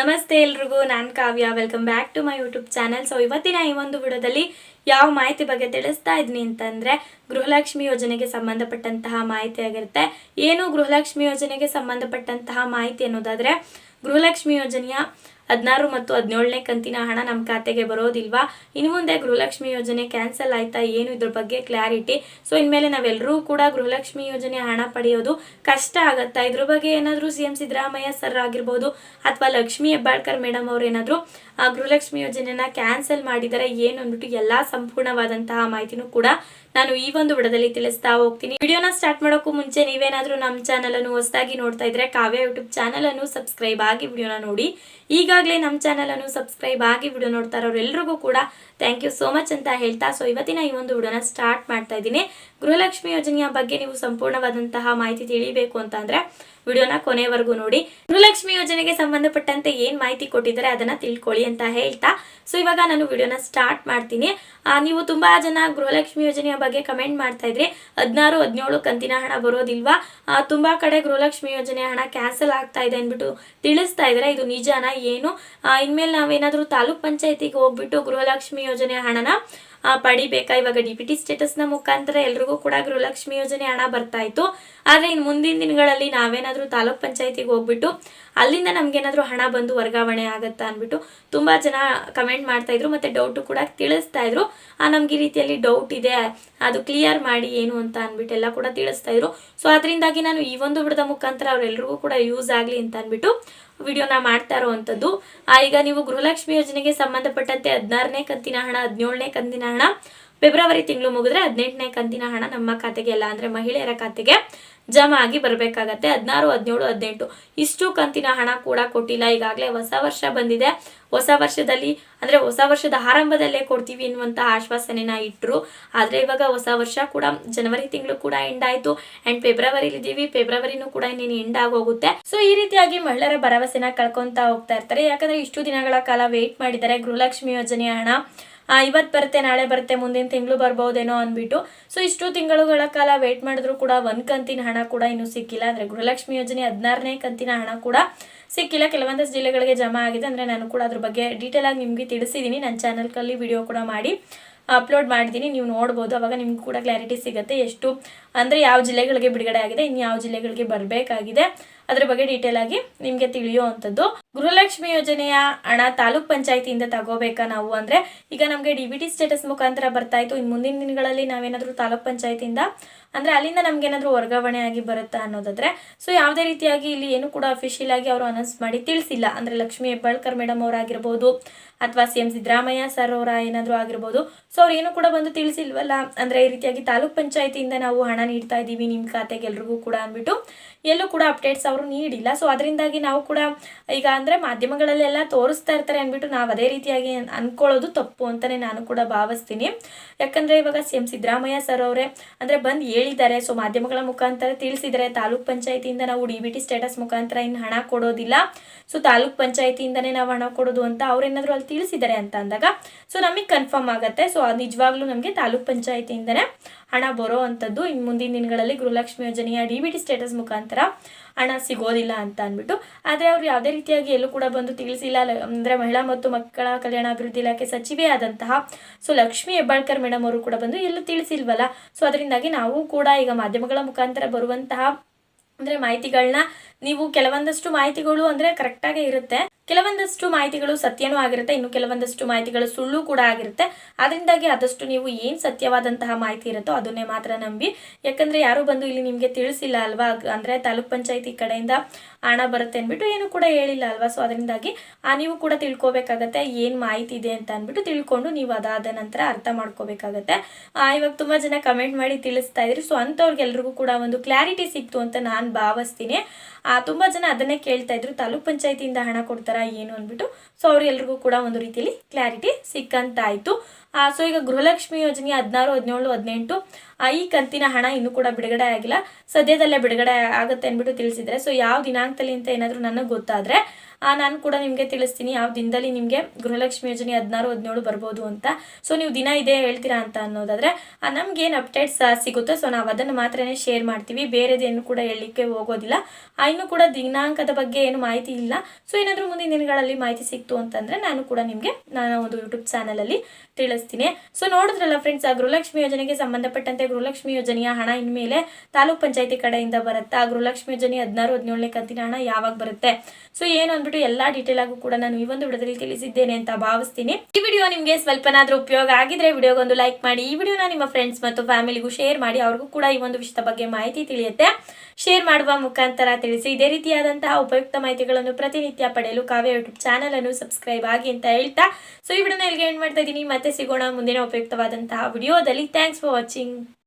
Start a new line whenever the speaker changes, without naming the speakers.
ನಮಸ್ತೆ ಎಲ್ರಿಗೂ, ನಾನು Kavya. Welcome back to my YouTube channel so ಇವತ್ತಿನ ಈ ಒಂದು ವಿಡಿಯೋದಲ್ಲಿ ಯಾವ ಮಾಹಿತಿ ಬಗ್ಗೆ ತಿಳಿಸ್ತಾ ಇದ್ದೀನಿ ಅಂತಂದ್ರೆ, ಗೃಹಲಕ್ಷ್ಮಿ ಯೋಜನೆಗೆ ಸಂಬಂಧಪಟ್ಟಂತಹ ಮಾಹಿತಿ ಆಗಿರುತ್ತೆ. ಏನು ಗೃಹಲಕ್ಷ್ಮಿ ಯೋಜನೆಗೆ ಸಂಬಂಧಪಟ್ಟಂತಹ ಮಾಹಿತಿ ಅನ್ನೋದಾದ್ರೆ, ಗೃಹಲಕ್ಷ್ಮಿ ಯೋಜನೆಯ ಹದಿನಾರು ಮತ್ತು ಹದಿನೇಳನೇ ಕಂತಿನ ಹಣ ನಮ್ಮ ಖಾತೆಗೆ ಬರೋದಿಲ್ವಾ? ಇನ್ನು ಮುಂದೆ ಗೃಹಲಕ್ಷ್ಮಿ ಯೋಜನೆ ಕ್ಯಾನ್ಸಲ್ ಆಯ್ತಾ ಏನು ಇದ್ರ ಬಗ್ಗೆ ಕ್ಲಾರಿಟಿ? ಸೊ, ಇನ್ಮೇಲೆ ನಾವೆಲ್ಲರೂ ಕೂಡ ಗೃಹಲಕ್ಷ್ಮಿ ಯೋಜನೆ ಹಣ ಪಡೆಯೋದು ಕಷ್ಟ ಆಗತ್ತಾ? ಇದ್ರ ಬಗ್ಗೆ ಏನಾದರೂ ಸಿ ಎಂ ಸಿದ್ದರಾಮಯ್ಯ ಸರ್ ಆಗಿರ್ಬೋದು ಅಥವಾ ಲಕ್ಷ್ಮಿ ಹೆಬ್ಬಾಳ್ಕರ್ ಮೇಡಮ್ ಅವ್ರು ಏನಾದರೂ ಗೃಹಲಕ್ಷ್ಮಿ ಯೋಜನೆನ ಕ್ಯಾನ್ಸಲ್ ಮಾಡಿದರೆ ಏನು ಅಂದ್ಬಿಟ್ಟು ಎಲ್ಲಾ ಸಂಪೂರ್ಣವಾದಂತಹ ಮಾಹಿತಿನೂ ಕೂಡ ನಾನು ಈ ಒಂದು ವಿಡದಲ್ಲಿ ತಿಳಿಸ್ತಾ ಹೋಗ್ತೀನಿ. ವಿಡಿಯೋನ ಸ್ಟಾರ್ಟ್ ಮಾಡೋಕ್ಕೂ ಮುಂಚೆ ನೀವೇನಾದ್ರೂ ನಮ್ಮ ಚಾನಲ್ ಅನ್ನು ಹೊಸದಾಗಿ ನೋಡ್ತಾ ಇದ್ರೆ ಕಾವ್ಯ ಯೂಟ್ಯೂಬ್ ಚಾನಲ್ ಅನ್ನು ಸಬ್ಸ್ಕ್ರೈಬ್ ಆಗಿ ವಿಡಿಯೋನ ನೋಡಿ. ಈಗಾಗಲೇ ನಮ್ಮ ಚಾನಲ್ ಅನ್ನು ಸಬ್ಸ್ಕ್ರೈಬ್ ಆಗಿ ವಿಡಿಯೋ ನೋಡ್ತಾ ಇರೋರೆಲ್ರಿಗೂ ಕೂಡ ಥ್ಯಾಂಕ್ ಯು ಸೋ ಮಚ್ ಅಂತ ಹೇಳ್ತಾ. ಸೊ ಇವತ್ತಿನ ಈ ಒಂದು ವಿಡಿಯೋನ ಸ್ಟಾರ್ಟ್ ಮಾಡ್ತಾ ಇದ್ದೀನಿ. ಗೃಹಲಕ್ಷ್ಮಿ ಯೋಜನೆಯ ಬಗ್ಗೆ ನೀವು ಸಂಪೂರ್ಣವಾದಂತಹ ಮಾಹಿತಿ ತಿಳಿಬೇಕು ಅಂತ ಅಂದ್ರೆ ವಿಡಿಯೋನ ಕೊನೆವರೆಗೂ ನೋಡಿ. ಗೃಹಲಕ್ಷ್ಮಿ ಯೋಜನೆಗೆ ಸಂಬಂಧಪಟ್ಟಂತೆ ಏನ್ ಮಾಹಿತಿ ಕೊಟ್ಟಿದ್ದಾರೆ ಅದನ್ನ ತಿಳ್ಕೊಳ್ಳಿ ಅಂತ ಹೇಳ್ತಾ. ಸೊ ಇವಾಗ ನಾನು ವಿಡಿಯೋನ ಸ್ಟಾರ್ಟ್ ಮಾಡ್ತೀನಿ. ನೀವು ತುಂಬಾ ಜನ ಗೃಹಲಕ್ಷ್ಮಿ ಯೋಜನೆಯ ಬಗ್ಗೆ ಕಮೆಂಟ್ ಮಾಡ್ತಾ ಇದ್ರಿ. ಹದಿನಾರು, ಹದಿನೇಳು ಕಂತಿನ ಹಣ ಬರೋದಿಲ್ವಾ? ತುಂಬಾ ಕಡೆ ಗೃಹಲಕ್ಷ್ಮಿ ಯೋಜನೆ ಹಣ ಕ್ಯಾನ್ಸಲ್ ಆಗ್ತಾ ಇದೆ ಅಂದ್ಬಿಟ್ಟು ತಿಳಿಸ್ತಾ ಇದ್ರೆ ಇದು ನಿಜಾನ ಏನು? ಇನ್ಮೇಲೆ ನಾವೇನಾದ್ರೂ ತಾಲೂಕ್ ಪಂಚಾಯತಿಗೆ ಹೋಗ್ಬಿಟ್ಟು ಗೃಹಲಕ್ಷ್ಮಿ ಯೋಜನೆ ಹಣನ ಪಡಿಬೇಕಾ? ಇವಾಗ ಡಿ ಪಿ ಟಿ ಸ್ಟೇಟಸ್ನ ಮುಖಾಂತರ ಎಲ್ರಿಗೂ ಕೂಡ ಗೃಹಲಕ್ಷ್ಮಿ ಯೋಜನೆ ಹಣ ಬರ್ತಾ ಇತ್ತು. ಆದ್ರೆ ಇನ್ನು ಮುಂದಿನ ದಿನಗಳಲ್ಲಿ ನಾವೇನಾದರೂ ತಾಲೂಕ್ ಪಂಚಾಯತಿಗೆ ಹೋಗ್ಬಿಟ್ಟು ಅಲ್ಲಿಂದ ನಮ್ಗೇನಾದ್ರೂ ಹಣ ಬಂದು ವರ್ಗಾವಣೆ ಆಗುತ್ತಾ ಅಂದ್ಬಿಟ್ಟು ತುಂಬಾ ಜನ ಕಮೆಂಟ್ ಮಾಡ್ತಾ ಇದ್ರು ಮತ್ತೆ ಡೌಟ್ ಕೂಡ ತಿಳಿಸ್ತಾ ಇದ್ರು. ಆ, ನಮ್ಗೆ ಈ ರೀತಿಯಲ್ಲಿ ಡೌಟ್ ಇದೆ, ಅದು ಕ್ಲಿಯರ್ ಮಾಡಿ ಏನು ಅಂತ ಅಂದ್ಬಿಟ್ಟು ಎಲ್ಲ ಕೂಡ ತಿಳಿಸ್ತಾ ಇದ್ರು. ಸೊ ಅದರಿಂದಾಗಿ ನಾನು ಈ ಒಂದು ಬಿಡದ ಮುಖಾಂತರ ಅವರೆಲ್ಲರಿಗೂ ಕೂಡ ಯೂಸ್ ಆಗಲಿ ಅಂತ ಅಂದ್ಬಿಟ್ಟು ವಿಡಿಯೋನ ಮಾಡ್ತಾ ಇರುವಂಥದ್ದು. ಈಗ ನೀವು ಗೃಹಲಕ್ಷ್ಮಿ ಯೋಜನೆಗೆ ಸಂಬಂಧಪಟ್ಟಂತೆ ಹದಿನಾರನೇ ಕಂತಿನ ಹಣ ಹದಿನೇಳನೇ ಕಂತಿನ ಹಣ ಫೆಬ್ರವರಿ ತಿಂಗಳು ಮುಗಿದ್ರೆ ಹದಿನೆಂಟನೇ ಕಂತಿನ ಹಣ ನಮ್ಮ ಖಾತೆಗೆ ಎಲ್ಲ ಅಂದ್ರೆ ಮಹಿಳೆಯರ ಖಾತೆಗೆ ಜಮಾ ಆಗಿ ಬರಬೇಕಾಗತ್ತೆ. ಹದಿನಾರು, ಹದಿನೇಳು, ಹದಿನೆಂಟು. ಇಷ್ಟು ಕಂತಿನ ಹಣ ಕೂಡ ಕೊಟ್ಟಿಲ್ಲ. ಈಗಾಗಲೇ ಹೊಸ ವರ್ಷ ಬಂದಿದೆ. ಹೊಸ ವರ್ಷದಲ್ಲಿ ಅಂದ್ರೆ ಹೊಸ ವರ್ಷದ ಆರಂಭದಲ್ಲೇ ಕೊಡ್ತೀವಿ ಎನ್ನುವಂತಹ ಆಶ್ವಾಸನೆನ ಇಟ್ಟರು ಆದ್ರೆ ಇವಾಗ ಹೊಸ ವರ್ಷ ಕೂಡ ಜನವರಿ ತಿಂಗಳು ಕೂಡ ಎಂಡ್ ಆಯ್ತು. ಅಂಡ್ ಫೆಬ್ರವರಿ ಇದ್ದೀವಿ ಫೆಬ್ರವರಿನೂ ಕೂಡ ಇನ್ನೇನು ಎಂಡ್ ಆಗೋಗುತ್ತೆ. ಸೊ ಈ ರೀತಿಯಾಗಿ ಮಹಿಳೆಯರ ಭರವಸೆನ ಕಳ್ಕೊತಾ ಹೋಗ್ತಾ ಇರ್ತಾರೆ. ಯಾಕಂದ್ರೆ ಇಷ್ಟು ದಿನಗಳ ಕಾಲ ವೇಟ್ ಮಾಡಿದ್ದಾರೆ ಗೃಹಲಕ್ಷ್ಮಿ ಯೋಜನೆಯ ಹಣ. ಆ, ಇವತ್ ಬರುತ್ತೆ ನಾಳೆ ಬರುತ್ತೆ ಮುಂದಿನ ತಿಂಗಳು ಬರ್ಬೋದೇನೋ ಅಂದ್ಬಿಟ್ಟು ಸೊ ಇಷ್ಟು ತಿಂಗಳುಗಳ ಕಾಲ ವೇಟ್ ಮಾಡಿದ್ರು ಕೂಡ ಒಂದು ಕಂತಿನ ಹಣ ಕೂಡ ಇನ್ನೂ ಸಿಕ್ಕಿಲ್ಲ. ಅಂದ್ರೆ ಗೃಹಲಕ್ಷ್ಮಿ ಯೋಜನೆ ಹದಿನಾರನೇ ಕಂತಿನ ಹಣ ಕೂಡ ಸಿಕ್ಕಿಲ್ಲ. ಕೆಲವೊಂದಷ್ಟು ಜಿಲ್ಲೆಗಳಿಗೆ ಜಮಾ ಆಗಿದೆ. ಅಂದ್ರೆ ನಾನು ಕೂಡ ಅದ್ರ ಬಗ್ಗೆ ಡೀಟೇಲ್ ಆಗಿ ನಿಮ್ಗೆ ತಿಳಿಸಿದ್ದೀನಿ ನನ್ನ ಚಾನಲ್ಕಲ್ಲಿ ವಿಡಿಯೋ ಕೂಡ ಮಾಡಿ ಅಪ್ಲೋಡ್ ಮಾಡಿದ್ದೀನಿ ನೀವು ನೋಡ್ಬೋದು. ಅವಾಗ ನಿಮ್ಗೆ ಕೂಡ ಕ್ಲಾರಿಟಿ ಸಿಗುತ್ತೆ ಎಷ್ಟು. ಅಂದರೆ ಯಾವ ಜಿಲ್ಲೆಗಳಿಗೆ ಬಿಡುಗಡೆ ಆಗಿದೆ ಇನ್ನು ಯಾವ ಜಿಲ್ಲೆಗಳಿಗೆ ಬರಬೇಕಾಗಿದೆ. ಅದ್ರ ಬಗ್ಗೆ ಡೀಟೇಲ್ ಆಗಿ ನಿಮ್ಗೆ ತಿಳಿಯುವಂಥದ್ದು. ಗೃಹಲಕ್ಷ್ಮಿ ಯೋಜನೆಯ ಹಣ ತಾಲೂಕ್ ಪಂಚಾಯತಿಯಿಂದ ತಗೋಬೇಕಾ ನಾವು ಅಂದ್ರೆ, ಈಗ ನಮಗೆ ಡಿ ಸ್ಟೇಟಸ್ ಮುಖಾಂತರ ಬರ್ತಾ ಇತ್ತು. ಇನ್ನು ಮುಂದಿನ ದಿನಗಳಲ್ಲಿ ನಾವೇನಾದ್ರೂ ತಾಲೂಕ್ ಪಂಚಾಯತಿಯಿಂದ, ಅಂದ್ರೆ ಅಲ್ಲಿಂದ ನಮ್ಗೆ ಏನಾದ್ರೂ ವರ್ಗಾವಣೆ ಆಗಿ ಬರುತ್ತಾ ಅನ್ನೋದಾದ್ರೆ ಸೊ ಯಾವುದೇ ರೀತಿಯಾಗಿ ಇಲ್ಲಿ ಏನು ಕೂಡ ಅಫಿಷಿಯಲ್ ಆಗಿ ಅವರು ಅನೌನ್ಸ್ ಮಾಡಿ ತಿಳಿಸಿಲ್ಲ. ಅಂದ್ರೆ ಲಕ್ಷ್ಮಿ ಹೆಬ್ಬಾಳ್ಕರ್ ಮೇಡಮ್ ಅವರಾಗಿರ್ಬೋದು, ಅಥವಾ ಸಿ ಎಂ ಸಿದ್ದರಾಮಯ್ಯ ಸರ್ ಅವರ ಏನಾದರೂ ಆಗಿರ್ಬೋದು ಸೊ ಅವ್ರು ಏನು ಕೂಡ ಬಂದು ತಿಳಿಸಿಲ್ವಲ್ಲ, ಅಂದ್ರೆ ಈ ರೀತಿಯಾಗಿ ತಾಲೂಕ್ ಪಂಚಾಯತಿಯಿಂದ ನಾವು ಹಣ ನೀಡ್ತಾ ಇದ್ದೀವಿ ನಿಮ್ಮ ಖಾತೆಗೆ ಎಲ್ರಿಗೂ ಕೂಡ ಅಂದ್ಬಿಟ್ಟು, ಎಲ್ಲೂ ಕೂಡ ಅಪ್ಡೇಟ್ಸ್ ಅವರು ನೀಡಿಲ್ಲ. ಸೊ ಅದರಿಂದಾಗಿ ನಾವು ಕೂಡ ಈಗ ಅಂದ್ರೆ ಮಾಧ್ಯಮಗಳಲ್ಲೆಲ್ಲ ತೋರಿಸ್ತಾ ಇರ್ತಾರೆ ಅಂದ್ಬಿಟ್ಟು ನಾವು ಅದೇ ರೀತಿಯಾಗಿ ಅಂದ್ಕೊಳ್ಳೋದು ತಪ್ಪು ಅಂತಲೇ ನಾನು ಕೂಡ ಭಾವಿಸ್ತೀನಿ. ಯಾಕಂದ್ರೆ ಇವಾಗ ಸಿ ಎಂ ಸಿದ್ದರಾಮಯ್ಯ ಸರ್ ಅವರೇ ಅಂದ್ರೆ ಬಂದು ಹೇಳಿದ್ದಾರೆ. ಸೊ ಮಾಧ್ಯಮಗಳ ಮುಖಾಂತರ ತಿಳಿಸಿದರೆ ತಾಲೂಕ್ ಪಂಚಾಯತಿಯಿಂದ ನಾವು ಡಿ ಬಿ ಸ್ಟೇಟಸ್ ಮುಖಾಂತರ ಇನ್ನು ಹಣ ಕೊಡೋದಿಲ್ಲ. ಸೊ ತಾಲೂಕ್ ಪಂಚಾಯತಿಯಿಂದನೇ ನಾವು ಹಣ ಕೊಡೋದು ಅಂತ ಅವರೇನಾದರೂ ಅಲ್ಲಿ ತಿಳಿಸಿದ್ದಾರೆ ಅಂತ ಅಂದಾಗ ಸೊ ನಮಗೆ ಕನ್ಫರ್ಮ್ ಆಗುತ್ತೆ. ಸೊ ನಿಜವಾಗ್ಲೂ ನಮಗೆ ತಾಲೂಕ್ ಪಂಚಾಯತಿಯಿಂದನೇ ಹಣ ಬರೋ ಅಂಥದ್ದು ಇನ್ನು ಮುಂದಿನ ದಿನಗಳಲ್ಲಿ ಗೃಹಲಕ್ಷ್ಮಿ ಯೋಜನೆಯ ಡಿ ಬಿ ಟಿ ಸ್ಟೇಟಸ್ ಮುಖಾಂತರ ಹಣ ಸಿಗೋದಿಲ್ಲ ಅಂತ ಅಂದ್ಬಿಟ್ಟು. ಆದರೆ ಅವರು ಯಾವುದೇ ರೀತಿಯಾಗಿ ಎಲ್ಲೂ ಕೂಡ ಬಂದು ತಿಳಿಸಿಲ್ಲ. ಅಂದರೆ ಮಹಿಳಾ ಮತ್ತು ಮಕ್ಕಳ ಕಲ್ಯಾಣ ಅಭಿವೃದ್ಧಿ ಇಲಾಖೆ ಸಚಿವೆ ಆದಂತಹ ಸೊ ಲಕ್ಷ್ಮಿ ಹೆಬ್ಬಾಳ್ಕರ್ ಮೇಡಮ್ ಅವರು ಕೂಡ ಬಂದು ಎಲ್ಲೂ ತಿಳಿಸಿಲ್ವಲ್ಲ. ಸೊ ಅದರಿಂದಾಗಿ ನಾವು ಕೂಡ ಈಗ ಮಾಧ್ಯಮಗಳ ಮುಖಾಂತರ ಬರುವಂತಹ, ಅಂದರೆ ಮಾಹಿತಿಗಳನ್ನ ನೀವು ಕೆಲವೊಂದಷ್ಟು ಮಾಹಿತಿಗಳು ಅಂದರೆ ಕರೆಕ್ಟಾಗೇ ಇರುತ್ತೆ. ಕೆಲವೊಂದಷ್ಟು ಮಾಹಿತಿಗಳು ಸತ್ಯನೂ ಆಗಿರುತ್ತೆ ಇನ್ನು ಕೆಲವೊಂದಷ್ಟು ಮಾಹಿತಿಗಳು ಸುಳ್ಳು ಕೂಡ ಆಗಿರುತ್ತೆ. ಅದರಿಂದಾಗಿ ಆದಷ್ಟು ನೀವು ಏನು ಸತ್ಯವಾದಂತಹ ಮಾಹಿತಿ ಇರುತ್ತೋ ಅದನ್ನೇ ಮಾತ್ರ ನಂಬಿ. ಯಾಕಂದ್ರೆ ಯಾರು ಬಂದು ಇಲ್ಲಿ ನಿಮಗೆ ತಿಳಿಸಿಲ್ಲ ಅಲ್ವಾ? ಅಂದ್ರೆ ತಾಲೂಕ್ ಪಂಚಾಯತಿ ಕಡೆಯಿಂದ ಹಣ ಬರುತ್ತೆ ಅಂದ್ಬಿಟ್ಟು ಏನು ಕೂಡ ಹೇಳಿಲ್ಲ ಅಲ್ವಾ? ಸೊ ಅದರಿಂದಾಗಿ ಆ ನೀವು ಕೂಡ ತಿಳ್ಕೊಬೇಕಾಗತ್ತೆ ಏನು ಮಾಹಿತಿ ಇದೆ ಅಂತ ಅಂದ್ಬಿಟ್ಟು ತಿಳ್ಕೊಂಡು ನೀವು ಅದಾದ ನಂತರ ಅರ್ಥ ಮಾಡ್ಕೋಬೇಕಾಗತ್ತೆ. ಇವಾಗ ತುಂಬಾ ಜನ ಕಮೆಂಟ್ ಮಾಡಿ ತಿಳಿಸ್ತಾ ಇದ್ರಿ. ಸೊ ಅಂಥವ್ರಿಗೆಲ್ರಿಗೂ ಕೂಡ ಒಂದು ಕ್ಲಾರಿಟಿ ಸಿಕ್ತು ಅಂತ ನಾನು ಭಾವಿಸ್ತೀನಿ. ಆ, ತುಂಬಾ ಜನ ಅದನ್ನೇ ಕೇಳ್ತಾ ಇದ್ರು. ತಾಲೂಕ್ ಪಂಚಾಯತಿಯಿಂದ ಹಣ ಕೊಡ್ತಾರಾ ಏನು ಅಂದ್ಬಿಟ್ಟು ಸೊ ಅವ್ರಿಗೆಲ್ರಿಗೂ ಕೂಡ ಒಂದು ರೀತಿಯಲ್ಲಿ ಕ್ಲಾರಿಟಿ ಸಿಕ್ಕಂತಾಯ್ತು. ಸೊ ಈಗ ಗೃಹಲಕ್ಷ್ಮಿ ಯೋಜನೆ ಹದಿನಾರು, ಹದಿನೇಳು, ಹದಿನೆಂಟು ಈ ಕಂತಿನ ಹಣ ಇನ್ನೂ ಕೂಡ ಬಿಡುಗಡೆ ಆಗಿಲ್ಲ. ಸದ್ಯದಲ್ಲೇ ಬಿಡುಗಡೆ ಆಗುತ್ತೆ ಅಂದ್ಬಿಟ್ಟು ತಿಳಿಸಿದ್ರೆ. ಸೊ ಯಾವ ದಿನಾಂಕದಲ್ಲಿ ಅಂತ ಏನಾದರೂ ನನಗೆ ಗೊತ್ತಾದ್ರೆ ನಾನು ಕೂಡ ನಿಮಗೆ ತಿಳಿಸ್ತೀನಿ. ಯಾವ ದಿನದಲ್ಲಿ ನಿಮಗೆ ಗೃಹಲಕ್ಷ್ಮಿ ಯೋಜನೆ ಹದಿನಾರು, ಹದಿನೇಳು ಬರ್ಬೋದು ಅಂತ. ಸೊ ನೀವು ದಿನ ಇದೇ ಹೇಳ್ತೀರಾ ಅಂತ ಅನ್ನೋದಾದರೆ ನಮ್ಗೆ ಏನು ಅಪ್ಡೇಟ್ಸ್ ಸಿಗುತ್ತೆ ಸೊ ನಾವು ಅದನ್ನು ಮಾತ್ರನೇ ಶೇರ್ ಮಾಡ್ತೀವಿ. ಬೇರೆದೇನು ಕೂಡ ಹೇಳಲಿಕ್ಕೆ ಹೋಗೋದಿಲ್ಲ. ಇನ್ನೂ ಕೂಡ ದಿನಾಂಕದ ಬಗ್ಗೆ ಏನು ಮಾಹಿತಿ ಇಲ್ಲ. ಸೊ ಏನಾದರೂ ಮುಂದಿನ ದಿನಗಳಲ್ಲಿ ಮಾಹಿತಿ ಸಿಕ್ತು ಅಂತಂದರೆ, ನಾನು ಕೂಡ ನಿಮಗೆ, ನಾನು ಒಂದು ಯೂಟ್ಯೂಬ್ ಚಾನಲಲ್ಲಿ ತಿಳಿಸ್ತೀನಿ. ಸೊ ನೋಡಿದ್ರಲ್ಲ ಫ್ರೆಂಡ್ಸ್ ಆ ಗೃಹಲಕ್ಷ್ಮಿ ಯೋಜನೆಗೆ ಸಂಬಂಧಪಟ್ಟಂತೆ ಗೃಹಲಕ್ಷ್ಮಿ ಯೋಜನೆಯ ಹಣ ಇನ್ಮೇಲೆ ತಾಲೂಕ್ ಪಂಚಾಯತಿ ಕಡೆಯಿಂದ ಬರುತ್ತಾ? ಆ ಗೃಹಲಕ್ಷ್ಮಿ ಯೋಜನೆ ಹದಿನಾರು, ಹದಿನೇಳನೇ ಕಂತಿನ ಹಣ ಯಾವಾಗ ಬರುತ್ತೆ? ಸೊ ಏನು ಎಲ್ಲಾ ಡೀಟೇಲ್ ಆಗೂ ಕೂಡ ನಾನು ಈ ಒಂದು ವಿಡಿಯೋದಲ್ಲಿ ತಿಳಿಸಿದ್ದೇನೆ ಅಂತ ಭಾವಿಸ್ತೀನಿ. ಈ ವಿಡಿಯೋ ನಿಮಗೆ ಸ್ವಲ್ಪನಾದ್ರೂ ಉಪಯೋಗ ಆಗಿದ್ರೆ ವಿಡಿಯೋಗೊಂದು ಲೈಕ್ ಮಾಡಿ, ಈ ವಿಡಿಯೋನ ನಿಮ್ಮ ಫ್ರೆಂಡ್ಸ್ ಮತ್ತು ಫ್ಯಾಮಿಲಿಗೂ ಶೇರ್ ಮಾಡಿ, ಅವ್ರಿಗೂ ಕೂಡ ಈ ಒಂದು ವಿಷಯದ ಬಗ್ಗೆ ಮಾಹಿತಿ ತಿಳಿಯುತ್ತೆ. ಶೇರ್ ಮಾಡುವ ಮುಖಾಂತರ ತಿಳಿಸಿ, ಇದೇ ರೀತಿಯಾದಂತಹ ಉಪಯುಕ್ತ ಮಾಹಿತಿಗಳನ್ನು ಪ್ರತಿನಿತ್ಯ ಪಡೆಯಲು ಕಾವ್ಯ ಯೂಟ್ಯೂಬ್ ಚಾನಲ್ ಅನ್ನು ಸಬ್ಸ್ಕ್ರೈಬ್ ಆಗಿ ಅಂತ ಹೇಳ್ತಾ. ಸೊ ಈ ವಿಡಿಯೋನ ಇಲ್ಲಿಗೆ ಎಂಡ್ ಮಾಡ್ತಾ ಇದ್ದೀನಿ. ಮತ್ತೆ ಸಿಗೋಣ ಮುಂದಿನ ಉಪಯುಕ್ತವಾದಂತಹ ವಿಡಿಯೋದಲ್ಲಿ. Thanks for watching